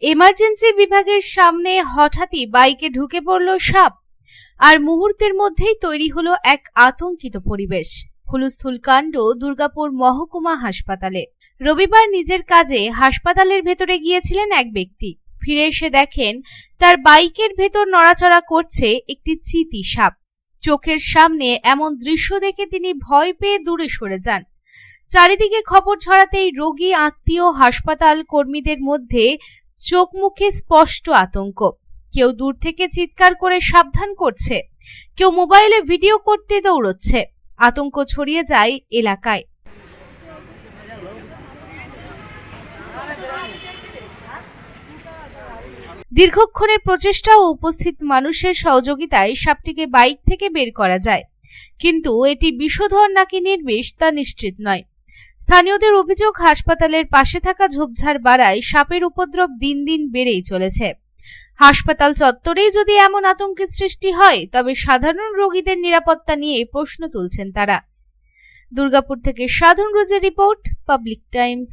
Emergency বিভাগের সামনে হঠাৎই বাইকে ঢুকে পড়ল সাপ। আর মুহূর্তের মধ্যেই তৈরি হলো এক আতঙ্কিত পরিবেশ। হুলুস্থুল কাণ্ড, দুর্গাপুর মহকুমা হাসপাতালে। রবিবার নিজের কাজে হাসপাতালের ভেতরে গিয়েছিলেন এক ব্যক্তি। ফিরে এসে দেখেন, তার বাইকের ভেতর নড়াচড়া করছে একটি চিতি সাপ। চোখের সামনে এমন দৃশ্য দেখে তিনি ভয় পেয়ে দূরে সরে যান। চারিদিকে খবর ছড়াতেই রোগী, আত্মীয়, হাসপাতাল কর্মীদের মধ্যে চোখ মুখে স্পষ্ট আতঙ্ক। কেউ দূর থেকে চিৎকার করে সাবধান করছে। কেউ মোবাইলে ভিডিও করতে দৌড়চ্ছে। আতঙ্ক ছড়িয়ে যায় এলাকায়। দীর্ঘক্ষণের প্রচেষ্টা ও উপস্থিত মানুষের সহযোগিতায় সাপটিকে বাইক থেকে বের করা যায়। কিন্তু এটি বিষধর নাকি নির্বিষ তা নিশ্চিত নয়। স্থানীয়দের অভিযোগ, হাসপাতালের পাশে থাকা ঝোপঝাড় বাড়ায় সাপের উপদ্রব দিন দিন বেড়েই চলেছে। হাসপাতাল চত্বরেই যদি এমন আতঙ্কের সৃষ্টি হয়, তবে সাধারণ রোগীদের নিরাপত্তা নিয়ে প্রশ্ন তুলছেন তারা। দুর্গাপুর থেকে সাধন রোজের রিপোর্ট, পাবলিক টাইমস।